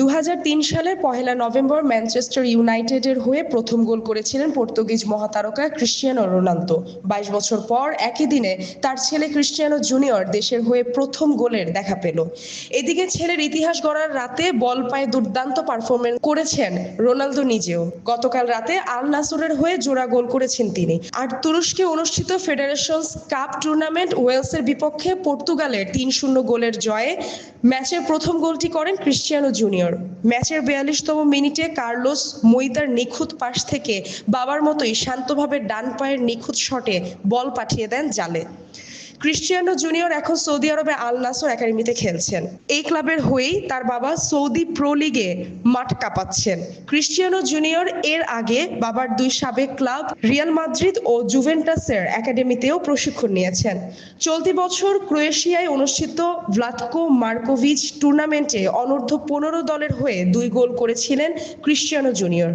দু সালের পহেলা November Manchester ইউনাইটেডের হয়ে প্রথম গোল করেছিলেন পর্তুগিজ মহাতারকা ক্রিশ্চিয়ানো রোনালদো। বাইশ বছর পর একই দিনে তার ছেলে ক্রিশ্চিয়ানো জুনিয়র দেশের হয়ে প্রথম গোলের দেখা পেল। এদিকে ছেলের ইতিহাস গড়ার রাতে বল পায়ে দুর্দান্ত পারফরমেন্স করেছেন রোনালদো নিজেও। গতকাল রাতে আল নাসরের হয়ে জোড়া গোল করেছেন তিনি। আর তুরস্কে অনুষ্ঠিত ফেডারেশনস কাপ টুর্নামেন্ট ওয়েলসের বিপক্ষে পর্তুগালের তিন শূন্য গোলের জয়ে ম্যাচের প্রথম গোলটি করেন ক্রিশ্চিয়ানো জুনিয়র। ম্যাচের বিয়াল্লিশতম মিনিটে কার্লোস মইতার নিখুঁত পাশ থেকে বাবার মতোই শান্তভাবে ডান পায়ের নিখুঁত শটে বল পাঠিয়ে দেন জালে। ক্রিশ্চিয়ানো জুনিয়র এখন সৌদি আরবে আল নাসর একাডেমিতে খেলছেন। এই ক্লাবের হয়েই তার বাবা সৌদি প্রো লিগে মাঠ কাঁপাচ্ছেন। ক্রিশ্চিয়ানো জুনিয়র এর আগে বাবার দুই সাবেক ক্লাব রিয়াল মাদ্রিদ ও জুভেন্টাসের একাডেমিতেও প্রশিক্ষণ নিয়েছেন। চলতি বছর ক্রোয়েশিয়ায় অনুষ্ঠিত ভ্লাতকো মার্কোভিচ টুর্নামেন্টে অনূর্ধ্ব পনেরো দলের হয়ে দুই গোল করেছিলেন ক্রিশ্চিয়ানো জুনিয়র।